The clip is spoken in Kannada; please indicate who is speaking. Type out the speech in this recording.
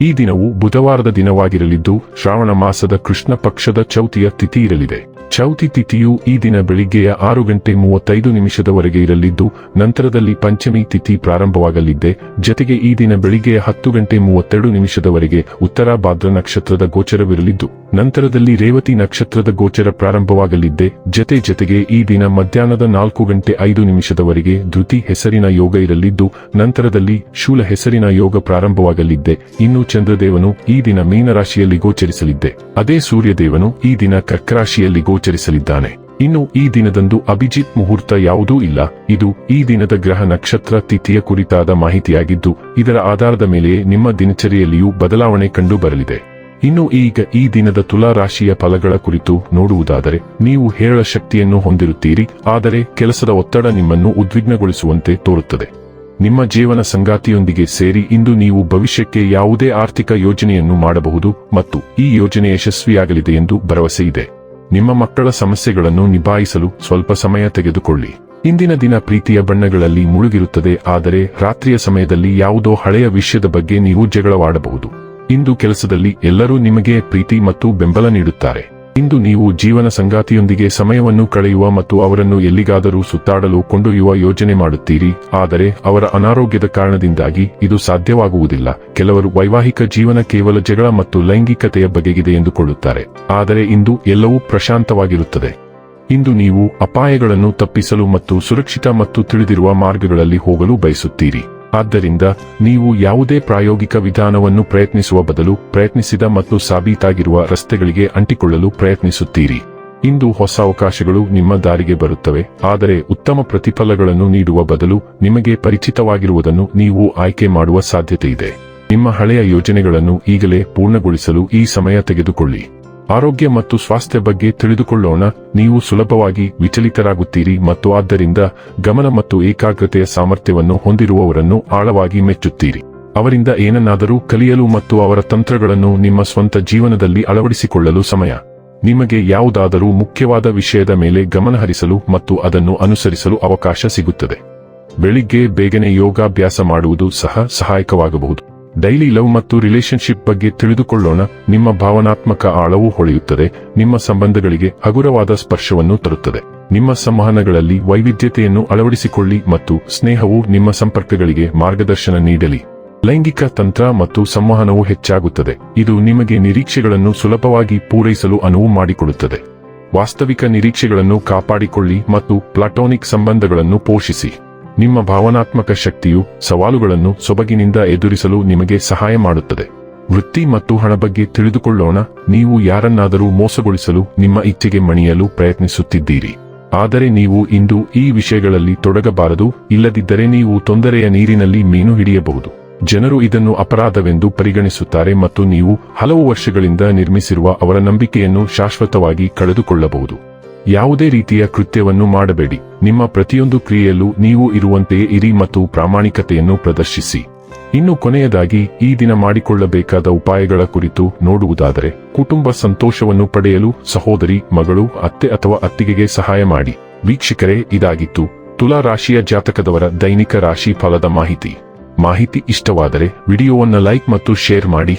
Speaker 1: ಈ ದಿನವು ಬುಧವಾರದ ದಿನವಾಗಿರಲಿದ್ದು ಶ್ರಾವಣ ಮಾಸದ ಕೃಷ್ಣ ಪಕ್ಷದ ಚೌತಿಯ ತಿಥಿ ಇರಲಿದೆ. ಚೌತಿ ತಿಥಿಯು ಈ ದಿನ ಬೆಳಿಗ್ಗೆಯ ಆರು ಗಂಟೆ ಮೂವತ್ತೈದು ನಿಮಿಷದವರೆಗೆ ಇರಲಿದ್ದು, ನಂತರದಲ್ಲಿ ಪಂಚಮಿ ತಿಥಿ ಪ್ರಾರಂಭವಾಗಲಿದ್ದೆ. ಜತೆಗೆ ಈ ದಿನ ಬೆಳಿಗ್ಗೆಯ ಹತ್ತು ಗಂಟೆ ಮೂವತ್ತೆರಡು ನಿಮಿಷದವರೆಗೆ ಉತ್ತರ ಭಾದ್ರ ನಕ್ಷತ್ರದ ಗೋಚರವಿರಲಿದ್ದು, ನಂತರದಲ್ಲಿ ರೇವತಿ ನಕ್ಷತ್ರದ ಗೋಚರ ಪ್ರಾರಂಭವಾಗಲಿದ್ದೆ. ಜತೆ ಜತೆಗೆ ಈ ದಿನ ಮಧ್ಯಾಹ್ನದ ನಾಲ್ಕು ಗಂಟೆ ಐದು ನಿಮಿಷದವರೆಗೆ ಧೃತಿ ಹೆಸರಿನ ಯೋಗ ಇರಲಿದ್ದು, ನಂತರದಲ್ಲಿ ಶೂಲ ಹೆಸರಿನ ಯೋಗ ಪ್ರಾರಂಭವಾಗಲಿದ್ದೆ. ಇನ್ನು ಚಂದ್ರದೇವನು ಈ ದಿನ ಮೀನರಾಶಿಯಲ್ಲಿ ಗೋಚರಿಸಲಿದ್ದೆ. ಅದೇ ಸೂರ್ಯದೇವನು ಈ ದಿನ ಕರ್ಕರಾಶಿಯಲ್ಲಿ ಗೋಚರಿಸಲಿದ್ದಾನೆ. ಇನ್ನು ಈ ದಿನದಂದು ಅಭಿಜಿತ್ ಮುಹೂರ್ತ ಯಾವುದೂ ಇಲ್ಲ. ಇದು ಈ ದಿನದ ಗ್ರಹ ನಕ್ಷತ್ರ ತಿಥಿಯ ಕುರಿತಾದ ಮಾಹಿತಿಯಾಗಿದ್ದು, ಇದರ ಆಧಾರದ ಮೇಲೆಯೇ ನಿಮ್ಮ ದಿನಚರಿಯಲ್ಲಿಯೂ ಬದಲಾವಣೆ ಕಂಡು ಬರಲಿದೆ ಇನ್ನು ಈಗ ಈ ದಿನದ ತುಲಾ ರಾಶಿಯ ಫಲಗಳ ಕುರಿತು ನೋಡುವುದಾದರೆ, ನೀವು ಹೇಳ ಶಕ್ತಿಯನ್ನು ಹೊಂದಿರುತ್ತೀರಿ, ಆದರೆ ಕೆಲಸದ ಒತ್ತಡ ನಿಮ್ಮನ್ನು ಉದ್ವಿಗ್ನಗೊಳಿಸುವಂತೆ ತೋರುತ್ತದೆ. ನಿಮ್ಮ ಜೀವನ ಸಂಗಾತಿಯೊಂದಿಗೆ ಸೇರಿ ಇಂದು ನೀವು ಭವಿಷ್ಯಕ್ಕೆ ಯಾವುದೇ ಆರ್ಥಿಕ ಯೋಜನೆಯನ್ನು ಮಾಡಬಹುದು ಮತ್ತು ಈ ಯೋಜನೆ ಯಶಸ್ವಿಯಾಗಲಿದೆ ಎಂದು ಭರವಸೆ ಇದೆ. ನಿಮ್ಮ ಮಕ್ಕಳ ಸಮಸ್ಯೆಗಳನ್ನು ನಿಭಾಯಿಸಲು ಸ್ವಲ್ಪ ಸಮಯ ತೆಗೆದುಕೊಳ್ಳಿ. ಇಂದಿನ ದಿನ ಪ್ರೀತಿಯ ಬಣ್ಣಗಳಲ್ಲಿ ಮುಳುಗಿರುತ್ತದೆ, ಆದರೆ ರಾತ್ರಿಯ ಸಮಯದಲ್ಲಿ ಯಾವುದೋ ಹಳೆಯ ವಿಷಯದ ಬಗ್ಗೆ ನೀವು ಜಗಳವಾಡಬಹುದು. ಇಂದು ಕೆಲಸದಲ್ಲಿ ಎಲ್ಲರೂ ನಿಮಗೆ ಪ್ರೀತಿ ಮತ್ತು ಬೆಂಬಲ ನೀಡುತ್ತಾರೆ. ಇಂದು ನೀವು ಜೀವನ ಸಂಗಾತಿಯೊಂದಿಗೆ ಸಮಯವನ್ನು ಕಳೆಯುವ ಮತ್ತು ಅವರನ್ನು ಎಲ್ಲಿಗಾದರೂ ಸುತ್ತಾಡಲು ಕೊಂಡೊಯ್ಯುವ ಯೋಜನೆ ಮಾಡುತ್ತೀರಿ. ಆದರೆ ಅವರ ಅನಾರೋಗ್ಯದ ಕಾರಣದಿಂದಾಗಿ ಇದು ಸಾಧ್ಯವಾಗುವುದಿಲ್ಲ. ಕೆಲವರು ವೈವಾಹಿಕ ಜೀವನ ಕೇವಲ ಜಗಳ ಮತ್ತು ಲೈಂಗಿಕತೆಯ ಬಗೆಗಿದೆ ಎಂದುಕೊಳ್ಳುತ್ತಾರೆ. ಆದರೆ ಇಂದು ಎಲ್ಲವೂ ಪ್ರಶಾಂತವಾಗಿರುತ್ತದೆ. ಇಂದು ನೀವು ಅಪಾಯಗಳನ್ನು ತಪ್ಪಿಸಲು ಮತ್ತು ಸುರಕ್ಷಿತ ಮತ್ತು ತಿಳಿದಿರುವ ಮಾರ್ಗಗಳಲ್ಲಿ ಹೋಗಲು ಬಯಸುತ್ತೀರಿ. ಆದ್ದರಿಂದ ನೀವು ಯಾವುದೇ ಪ್ರಾಯೋಗಿಕ ವಿಧಾನವನ್ನು ಪ್ರಯತ್ನಿಸುವ ಬದಲು ಪ್ರಯತ್ನಿಸಿದ ಮತ್ತು ಸಾಬೀತಾಗಿರುವ ರಸ್ತೆಗಳಿಗೆ ಅಂಟಿಕೊಳ್ಳಲು ಪ್ರಯತ್ನಿಸುತ್ತೀರಿ. ಇಂದು ಹೊಸ ಅವಕಾಶಗಳು ನಿಮ್ಮ ದಾರಿಗೆ ಬರುತ್ತವೆ, ಆದರೆ ಉತ್ತಮ ಪ್ರತಿಫಲಗಳನ್ನು ನೀಡುವ ಬದಲು ನಿಮಗೆ ಪರಿಚಿತವಾಗಿರುವುದನ್ನು ನೀವು ಆಯ್ಕೆ ಮಾಡುವ ಸಾಧ್ಯತೆ ಇದೆ ನಿಮ್ಮ ಹಳೆಯ ಯೋಜನೆಗಳನ್ನು ಈಗಲೇ ಪೂರ್ಣಗೊಳಿಸಲು ಈ ಸಮಯ ತೆಗೆದುಕೊಳ್ಳಿ. ಆರೋಗ್ಯ ಮತ್ತು ಸ್ವಾಸ್ಥ್ಯ ಬಗ್ಗೆ ತಿಳಿದುಕೊಳ್ಳೋಣ. ನೀವು ಸುಲಭವಾಗಿ ವಿಚಲಿತರಾಗುತ್ತೀರಿ ಮತ್ತು ಆದ್ದರಿಂದ ಗಮನ ಮತ್ತು ಏಕಾಗ್ರತೆಯ ಸಾಮರ್ಥ್ಯವನ್ನು ಹೊಂದಿರುವವರನ್ನು ಆಳವಾಗಿ ಮೆಚ್ಚುತ್ತೀರಿ. ಅವರಿಂದ ಏನನ್ನಾದರೂ ಕಲಿಯಲು ಮತ್ತು ಅವರ ತಂತ್ರಗಳನ್ನು ನಿಮ್ಮ ಸ್ವಂತ ಜೀವನದಲ್ಲಿ ಅಳವಡಿಸಿಕೊಳ್ಳಲು ಸಮಯ. ನಿಮಗೆ ಯಾವುದಾದರೂ ಮುಖ್ಯವಾದ ವಿಷಯದ ಮೇಲೆ ಗಮನಹರಿಸಲು ಮತ್ತು ಅದನ್ನು ಅನುಸರಿಸಲು ಅವಕಾಶ ಸಿಗುತ್ತದೆ. ಬೆಳಿಗ್ಗೆ ಬೇಗನೆ ಯೋಗಾಭ್ಯಾಸ ಮಾಡುವುದು ಸಹ ಸಹಾಯಕವಾಗಬಹುದು. ಡೈಲಿ ಲವ್ ಮತ್ತು ರಿಲೇಶನ್ಶಿಪ್ ಬಗ್ಗೆ ತಿಳಿದುಕೊಳ್ಳೋಣ. ನಿಮ್ಮ ಭಾವನಾತ್ಮಕ ಆಳವು ಹೊಳೆಯುತ್ತದೆ. ನಿಮ್ಮ ಸಂಬಂಧಗಳಿಗೆ ಹಗುರವಾದ ಸ್ಪರ್ಶವನ್ನು ತರುತ್ತದೆ. ನಿಮ್ಮ ಸಂವಹನಗಳಲ್ಲಿ ವೈವಿಧ್ಯತೆಯನ್ನು ಅಳವಡಿಸಿಕೊಳ್ಳಿ ಮತ್ತು ಸ್ನೇಹವು ನಿಮ್ಮ ಸಂಪರ್ಕಗಳಿಗೆ ಮಾರ್ಗದರ್ಶನ ನೀಡಲಿ. ಲೈಂಗಿಕ ತಂತ್ರ ಮತ್ತು ಸಂವಹನವು ಹೆಚ್ಚಾಗುತ್ತದೆ. ಇದು ನಿಮಗೆ ನಿರೀಕ್ಷೆಗಳನ್ನು ಸುಲಭವಾಗಿ ಪೂರೈಸಲು ಅನುವು ಮಾಡಿಕೊಡುತ್ತದೆ. ವಾಸ್ತವಿಕ ನಿರೀಕ್ಷೆಗಳನ್ನು ಕಾಪಾಡಿಕೊಳ್ಳಿ ಮತ್ತು ಪ್ಲಾಟೋನಿಕ್ ಸಂಬಂಧಗಳನ್ನು ಪೋಷಿಸಿ. ನಿಮ್ಮ ಭಾವನಾತ್ಮಕ ಶಕ್ತಿಯು ಸವಾಲುಗಳನ್ನು ಸೊಬಗಿನಿಂದ ಎದುರಿಸಲು ನಿಮಗೆ ಸಹಾಯ ಮಾಡುತ್ತದೆ. ವೃತ್ತಿ ಮತ್ತು ಹಣ ಬಗ್ಗೆ ತಿಳಿದುಕೊಳ್ಳೋಣ. ನೀವು ಯಾರನ್ನಾದರೂ ಮೋಸಗೊಳಿಸಲು, ನಿಮ್ಮ ಇಚ್ಛೆಗೆ ಮಣಿಯಲು ಪ್ರಯತ್ನಿಸುತ್ತಿದ್ದೀರಿ. ಆದರೆ ನೀವು ಇಂದು ಈ ವಿಷಯಗಳಲ್ಲಿ ತೊಡಗಬಾರದು. ಇಲ್ಲದಿದ್ದರೆ ನೀವು ತೊಂದರೆಯ ನೀರಿನಲ್ಲಿ ಮೀನು ಹಿಡಿಯಬಹುದು. ಜನರು ಇದನ್ನು ಅಪರಾಧವೆಂದು ಪರಿಗಣಿಸುತ್ತಾರೆ ಮತ್ತು ನೀವು ಹಲವು ವರ್ಷಗಳಿಂದ ನಿರ್ಮಿಸಿರುವ ಅವರ ನಂಬಿಕೆಯನ್ನು ಶಾಶ್ವತವಾಗಿ ಕಳೆದುಕೊಳ್ಳಬಹುದು. ಯಾವುದೇ ರೀತಿಯ ಕೃತ್ಯವನ್ನು ಮಾಡಬೇಡಿ. ನಿಮ್ಮ ಪ್ರತಿಯೊಂದು ಕ್ರಿಯೆಯಲ್ಲೂ ನೀವು ಇರುವಂತೆಯೇ ಇರಿ ಮತ್ತು ಪ್ರಾಮಾಣಿಕತೆಯನ್ನು ಪ್ರದರ್ಶಿಸಿ. ಇನ್ನು ಕೊನೆಯದಾಗಿ, ಈ ದಿನ ಮಾಡಿಕೊಳ್ಳಬೇಕಾದ ಉಪಾಯಗಳ ಕುರಿತು ನೋಡುವುದಾದರೆ, ಕುಟುಂಬ ಸಂತೋಷವನ್ನು ಪಡೆಯಲು ಸಹೋದರಿ, ಮಗಳು, ಅತ್ತೆ ಅಥವಾ ಅತ್ತಿಗೆಗೆ ಸಹಾಯ ಮಾಡಿ. ವೀಕ್ಷಕರೇ, ಇದಾಗಿತ್ತು ತುಲಾ ರಾಶಿಯ ಜಾತಕದವರ ದೈನಿಕ ರಾಶಿ ಫಲದ ಮಾಹಿತಿ. ಮಾಹಿತಿ ಇಷ್ಟವಾದರೆ, ವಿಡಿಯೋವನ್ನು ಲೈಕ್ ಮತ್ತು ಶೇರ್ ಮಾಡಿ.